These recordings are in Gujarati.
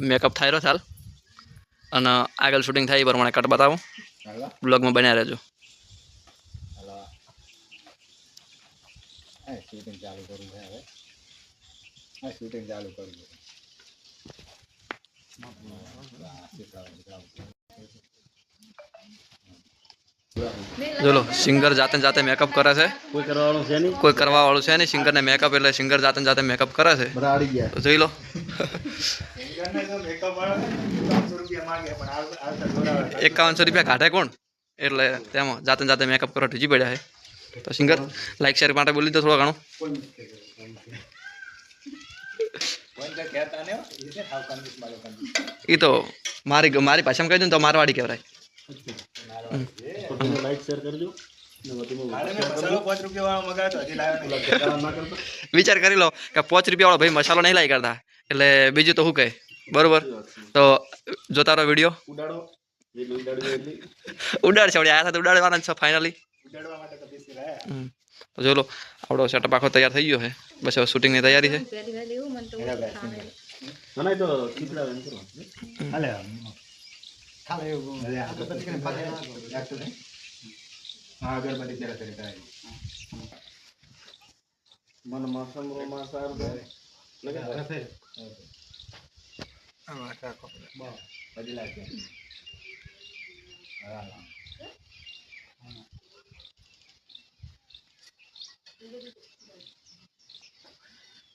મેકઅપ થાય રહ્યો, ચાલ. અને આગળ શૂટિંગ થાય, એ પ્રમાણે કટ બતાવું. બ્લોગમાં બન્યા રહેજો. ચાલુ કરવું છે હવે. ચાલુ કરવું છે. શીખવાડો. સિંગર જાતે જાતે મેકઅપ કરે છે. કોઈ કરવાનું છે નહીં. કોઈ કરવા વાળું છે નહીં સિંગરને મેકઅપ એટલે સિંગર જાતે જાતે મેકઅપ કરે છે. તો જોઈ લો. એકાવનસો રૂપિયા કાઢે કોણ? એટલે તેમાં જાતે જાતે મેકઅપ કરવા ઠીજી પડ્યા છે. તો સિંગર લાઈક શેર માટે બોલી દો થોડો ઘણો. એ તો મારી મારી ભાષામાં કહી દઉં ને તો મારવાડી કહેવાય. તમે લાઈક શેર કરજો ને વધુમાં ના કરતા વિચાર કરી લો કે પાંચ રૂપિયા વાળો ભાઈ મસાલો નહીં લાઈ કરતા એટલે બીજું તો શું કહે બરોબર તો જોતા રહો વીડિયો ઉડાડો જેટલું ઉડાડજો એટલી ઉડાડ છે વળી આયા સાથે ઉડાડવાના જ છે ફાઇનલી તો જો લો આપણો સેટઅપ આખો તૈયાર થઈ ગયો છે બસ હવે શૂટિંગની તૈયારી છે અગરબત્તી જરા તરી કરાવી પછી લાગે હા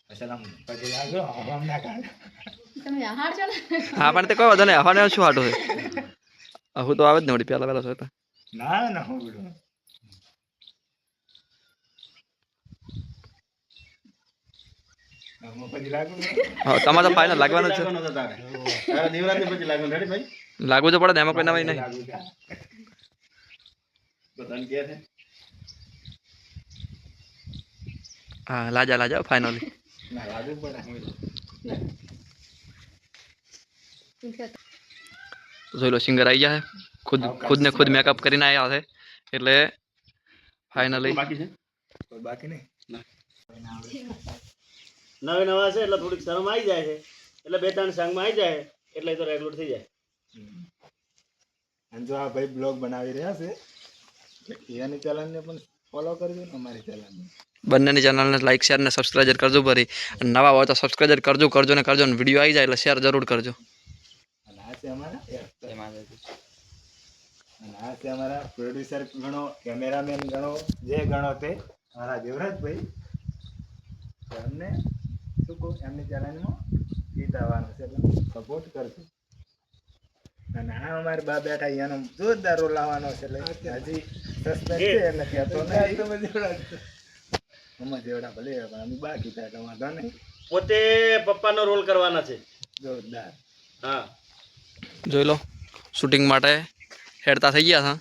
અસલામ પછી લાગો ના કાઢ તમે આહાર છો ને? હા પણ તે કોઈ વાંધો નહીં. હવાને શું હાટો છે? હું તો આવે જ ને વળી પેલા પહેલા છે ના ના હું હા તમારે તો ફાઇનલ લાગવાનું છે. લાગવાનો તો તારે. તારે નવરાત્રી પછી લાગવાનું રેડી ભાઈ? લાગવું તો પડે ને એમાં કોઈ નવાઈ નહીં. હા લાજા લાજા ફાઇનલી. ના પડે. જોઈ લો સિંગર આવી ગયા છે. ખુદ ખુદ ને ખુદ મેકઅપ કરીને આવ્યા છે. એટલે ફાઇનલી બાકી છે? કોઈ બાકી નહીં. નવે નવા છે એટલે થોડીક શરમ આવી જાય છે. એટલે બે ત્રણ સંગમાં આવી જાય એટલે તો રેગ્યુલર થઈ જાય. અને જો આ ભાઈ બ્લોગ બનાવી રહ્યા છે એટલે એની ચેનલને પણ ફોલો કરજો ને અમારી ચેનલને બંનેની ચેનલને લાઈક શેર ને સબસ્ક્રાઈબ કરજો ભરી અને નવા હોય તો સબસ્ક્રાઈબ કરજો કરજો ને કરજો ને વીડિયો આવી જાય એટલે શેર જરૂર કરજો. છે અમારા. અને આ છે અમારા પ્રોડ્યુસર ગણો કેમેરામેન ગણો જે ગણો તે અમારા દેવરાજભાઈ. અમને એમને શું કહું એમની ચેનલમાં ગીત આવવાનું છે એટલે સપોર્ટ કરજો અને આ અમારે બા બેઠા એનો જોરદાર રોલ આવવાનો છે એટલે હજી સસ્પેન્સ છે એટલે કહેતો નહીં અમે જેવડા ભલે પણ અમે બાકી થાય વાંધો નહીં. પોતે પપ્પાનો રોલ કરવાના છે. જોરદાર. હા. જોઈ લો શૂટિંગ માટે હેડતા થઈ ગયા હતા.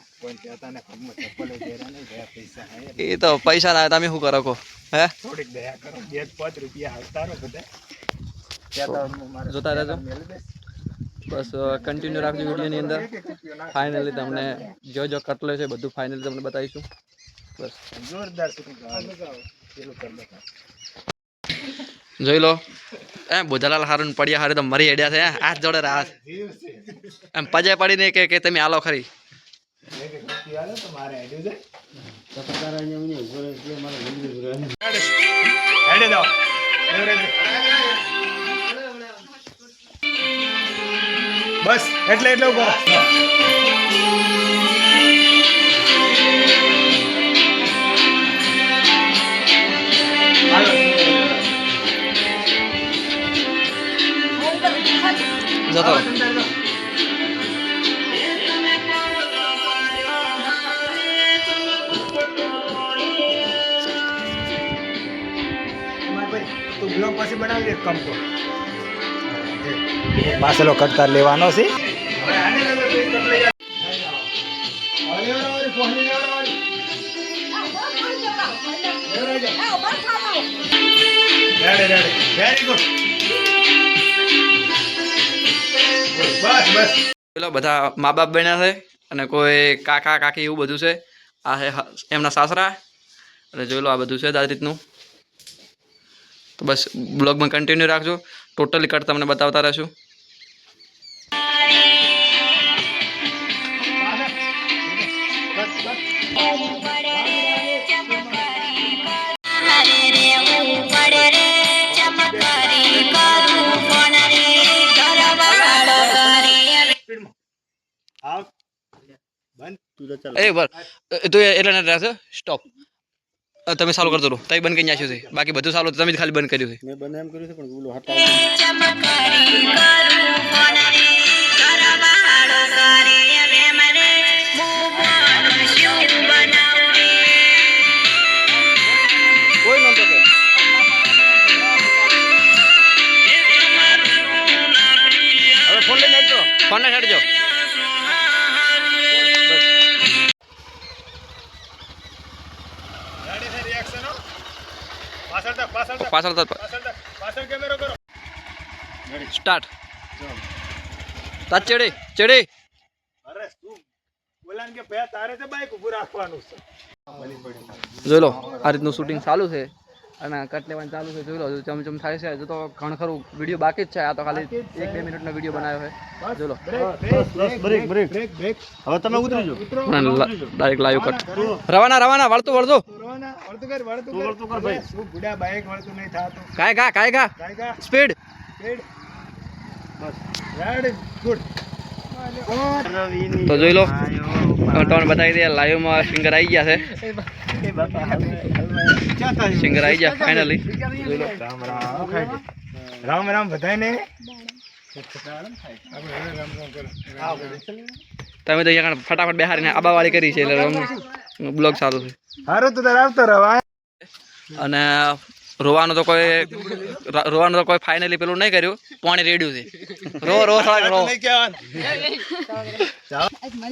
એ તો પૈસા ના તમે શું કરો કહો? હે? જોતા રહેજો. બસ કન્ટિન્યુ રાખજો વિડીયોની અંદર. ફાઇનલી તમને જો જો કટલે છે બધું ફાઇનલી તમને બતાવીશું. બસ. જોરદાર shooting કરવાનું. પેલું કરી દો. જોઈ લો. એ બુધાલાલ હારું પડ્યા હારે તો મરી હેડ્યા છે? હાથ જોડે હાથ એમ પજે પડીને કે કે તમે આલો ખરી. બસ, એટલે રૂપિયો પાછલો કટકાર લેવાનો છે. પેલા બધા મા બાપ બન્યા છે અને કોઈ કાકા, કાકી એવું બધું છે. આ છે એમના સાસરા. અને જોઈ લો આ બધું છે આ રીતનું. તો બસ બ્લોગમાં કન્ટિન્યુ રાખજો. ટોટલી કટ તમને બતાવતા રહેશું. તું ચાલ. એ બર તો એટલે ને રહેશે સ્ટોપ તમે ચાલુ કરતો રહો તમે બંધ કરી નાખ્યું છે. બાકી બધું ચાલુ તમે જ ખાલી બંધ કર્યું છે. મેં બંને એમ કર્યું છે પણ બોલો હટાવ. પાછળ પાછળ કેમેરો સ્ટાર્ટ ચડે ચડે. અરે તું બોલાન કે ભયા તારે તો બાઈક ઊભું રાખવાનું છે આ રીતનું શૂટિંગ ચાલુ છે. અને કટ લેવાનું ચાલુ છે જોઈ લો હજુ ચમચમ થાય છે હજુ તો ઘણ ખરું વીડિયો બાકી જ છે આ તો ખાલી એક બે મિનિટનો વીડિયો બનાવ્યો છે. જોઈ લો. બ્રેક બ્રેક બ્રેક હવે તમે ઉતરી જો ડાયરેક્ટ લાઈવ કટ રવાના રવાના વળતું વળતું. રોવાના કર વળતું કર. વળતું કર ભાઈ. શું બુડા બાઈક વળતું નહીં થાતું. કાય ગા કાય ગા. કા સ્પીડ સ્પીડ બસ. રેડી ગુડ તો જોઈ લો. તમને બતાવી દઈએ લાઈવમાં સિંગર આવી ગયા છે. સિંગર આવી ગયા ફાઇનલી રામ રામ બધાને તમે તો અહીંયા ફટાફટ બેહારીને આબાવાળી કરી છે એટલે બ્લોગ સારું છે. હારું તો આવતો રહો અને રોવાનું તો કોઈ રોવાનું તો કોઈ ફાઇનલી પેલું નહીં કર્યું પાણી રેડ્યું છે. રો રો રો.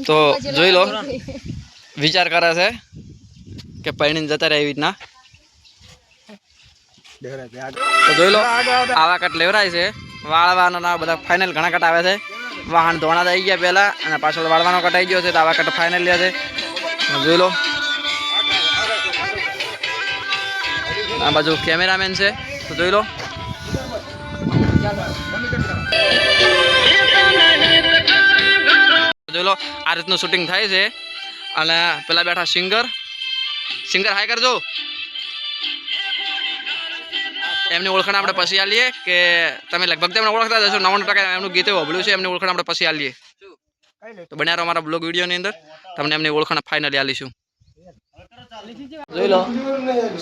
તો જોઈ લો. વિચાર કરે છે કે પૈણીને જતા રહે એવી રીતના. તો જોઈ લો આવા કટ લેવરાય છે. વાળવાનો ના બધા ફાઇનલ ઘણા કટ આવે છે. વાહન ધોણા થઈ ગયા પહેલા અને પાછળ વાળવાનો કટ આવી ગયો છે તો આવા કટ ફાઇનલ લે છે. જોઈ લો. આ બાજુ કેમેરામેન છે. તો જોઈ લો. જોઈ લો, આ રીતનું શૂટિંગ થાય છે. અને પેલા બેઠા સિંગર સિંગર હાય કરજો. એમની ઓળખાણ આપણે પછી આલીએ કે તમે લગભગ તેમને ઓળખતા જશો નવ્વાણું ટકા એમનું ગીતે વભળ્યું છે, એમની ઓળખાણ આપણે પછી આલીએ. તો બન્યા રહો અમારા બ્લોગ વિડીયોની અંદર. તમને એમની ઓળખાણ ફાઇનલી આલીશું. જોઈ લો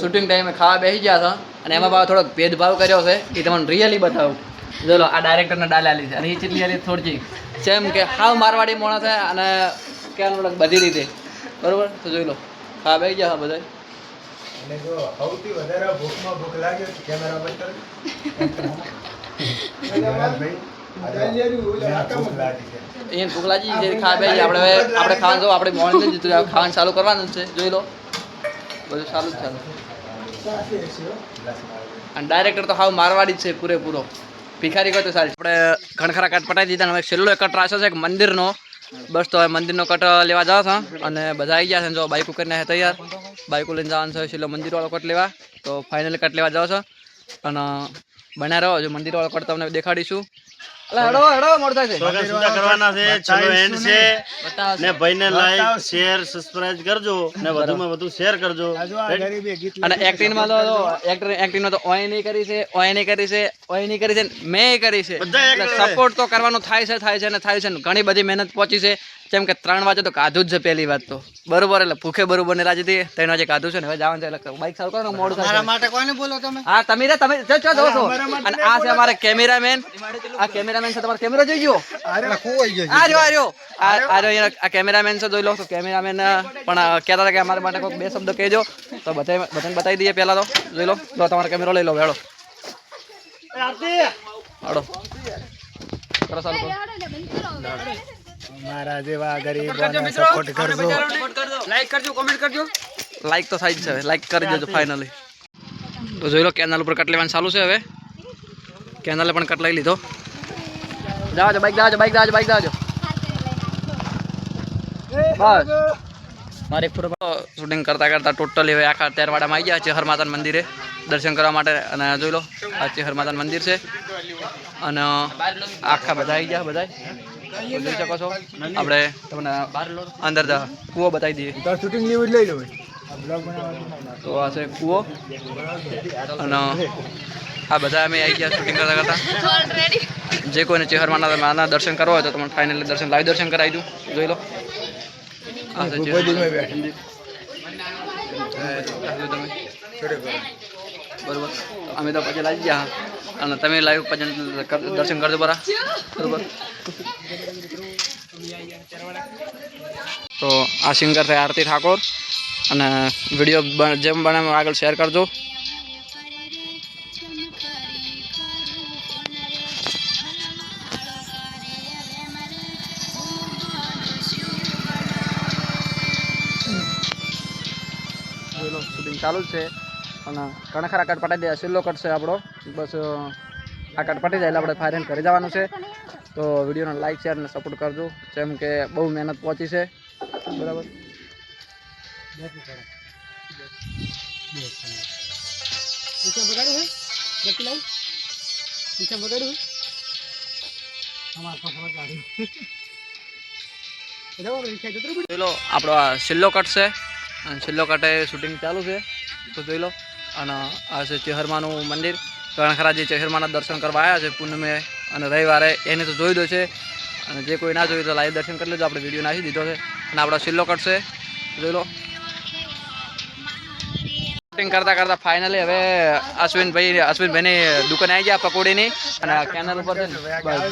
શૂટિંગ ટાઈમે ખાવા બેસી ગયા હતા. અને એમાં ભાવ થોડોક ભેદભાવ કર્યો છે, એ તમને રિયલી બતાવું. જોઈ લો, આ ડાયરેક્ટરને ડાલ આલી છે. અને એ ચીટલી આલી થોડી જેમ કે હાવ મારવાડી મોણા છે અને ક્યાં બધી રીતે. બરોબર? તો જોઈ લો. હા બે ગયા બધા અને જો સૌથી વધારે ભૂખમાં ભૂખ લાગે તો કેમેરા બંધ ભૂખ લાગી છે. ખાવા આપણે આપણે ખાવાનું જો આપણે મોર્નિંગ જ ખાવાનું ચાલુ કરવાનું છે. જોઈ લો. બધું ચાલુ જ ચાલુ અને ડાયરેક્ટર તો હાવ મારવાડી જ છે પૂરેપૂરો. ભિખારી કહો તો સારી આપણે ઘણખરા કટ પટાઈ દીધા હવે છેલ્લો એક કટ રાખ્યો છે એક મંદિરનો. બસ તો હવે મંદિરનો કટ લેવા જાવ છો. અને બધા આવી ગયા છે જો કરીને હે તૈયાર. બાઈકો લઈને જવાનું છે, છેલ્લો મંદિરવાળો કટ લેવા. તો ફાઇનલ કટ લેવા જાવ છો. અને બન્યા રહો જો મંદિરવાળો કટ તમને દેખાડીશું. હેડો હેડો મળતા છે વગર કરવાના છે. ચલો એન્ડ છે. ને ભાઈને લાઈક શેર સબસ્ક્રાઇબ કરજો. ને વધુમાં વધુ શેર કરજો. અને એક્ટિંગ એક્ટિંગમાં તો એક્ટર એક્ટિંગમાં તો ઓય નહીં કરી છે ઓય નહીં કરી છે ઓય નહીં કરી છે મે કરી છે. સપોર્ટ તો કરવાનો થાય છે થાય છે ને થાય છે ઘણી બધી મહેનત પહોંચી છે. જેમ કે ત્રણ વાગે તો કાધું જ છે પહેલી વાત તો. બરોબર એટલે ભૂખે બરોબર ને રાજી થી ત્રણ વાગે કાધું છે ને હવે જવાનું છે એટલે બાઈક સારું કરો ને મોડું થાય. માટે કોને બોલો તમે? હા તમે રે તમે જો જો જો અને આ છે અમારે કેમેરામેન આ કેમેરામેન છે તમારો કેમેરો જોઈ ગયો અરે ખોવાઈ ગયો આ રહ્યો આ રહ્યો આ આ રહ્યો આ કેમેરામેન છે જોઈ લો તો કેમેરામેન પણ કહેતા હતા કે અમારા માટે કોઈ બે શબ્દ કહેજો તો બધા બધાને બતાવી દઈએ પહેલાં તો જોઈ લો લો તમારો કેમેરો લઈ લો વેળો હાડો કરો ચાલુ કરો મારા જેવા ગરીબોને સપોર્ટ કરજો લાઈક તો થાય જ છે લાઈક કરી દેજો ફાઇનલી તો જોઈ લો કેનાલ ઉપર કટ લેવાનું ચાલુ છે હવે કેનાલે પણ કટ લઈ લીધો જાઓ બાઈક જાજો બાઈક જાજો બાઈક જાજો. બસ. મારે પૂરો શૂટિંગ કરતા કરતા ટોટલી હવે આખા તેરવાડામાં આવી ગયા ચેહર માતાના મંદિરે. દર્શન કરવા માટે અને જોઈ લો આ ચેહર માતાનું મંદિર છે. અને આખા બધા આવી ગયા બધા જોઈ શકો છો. આપણે તમને અંદર જા કૂવો બતાવી દઈએ. શૂટિંગ લેવું લઈ લો તો આ છે કૂવો. અને આ બધા અમે આવી ગયા શૂટિંગ કરતા કરતા. જે કોઈને ચેહરમાના માના માના દર્શન કરવા હોય તો તમને ફાઇનલી દર્શન લાઈવ દર્શન કરાવી દઉં. જોઈ લો. બરોબર. અમે તો પછી લાવી ગયા. અને તમે લાઈવ પછી દર્શન કરજો બરા બરોબર. તો આ સિંગર છે આરતી ઠાકોર. અને વીડિયો જેમ બને આગળ શેર કરજો. શૂટિંગ ચાલુ જ છે. અને ઘણા ખરા કટ પટાઈ દે છેલ્લો કટ છે આપણો. બસ આ કટ પટી જાય એટલે આપણે ફાયર કરી જવાનું છે. તો વિડીયોને લાઈક શેર અને સપોર્ટ કરજો. જેમ કે બહુ મહેનત પહોંચી છે. બરાબર? આપણો આ છેલ્લો કટ છે. અને છેલ્લો કટે શૂટિંગ ચાલુ છે. તો જોઈ લો. અને આ છે ચહેરમાનું મંદિર. ઘણા ખરા જે ચેહરમાના દર્શન કરવા આવ્યા છે પૂનમે અને રવિવારે એને તો જોઈ દો છે. અને જે કોઈ ના જોયું તો લાઈવ દર્શન કરી લેજો. આપણે વીડિયો નાખી દીધો છે. અને આપણો છેલ્લો કટ છે. જોઈ લો. શૂટિંગ કરતા કરતા ફાઇનલી હવે અશ્વિનભાઈ અશ્વિનભાઈની દુકાને આવી ગયા પકોડીની. અને કેનલ ઉપર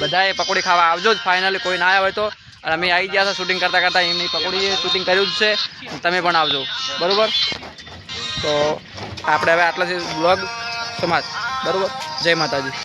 બધાએ પકોડી ખાવા આવજો જ ફાઇનલી કોઈ ના આવ્યા હોય તો. અમે આવી ગયા હતા શૂટિંગ કરતા કરતા, એમની પકડીએ શૂટિંગ કર્યું જ છે. તમે પણ આવજો. બરાબર? તો આપણે હવે આટલા છે બ્લોગ સમાજ બરાબર? જય માતાજી.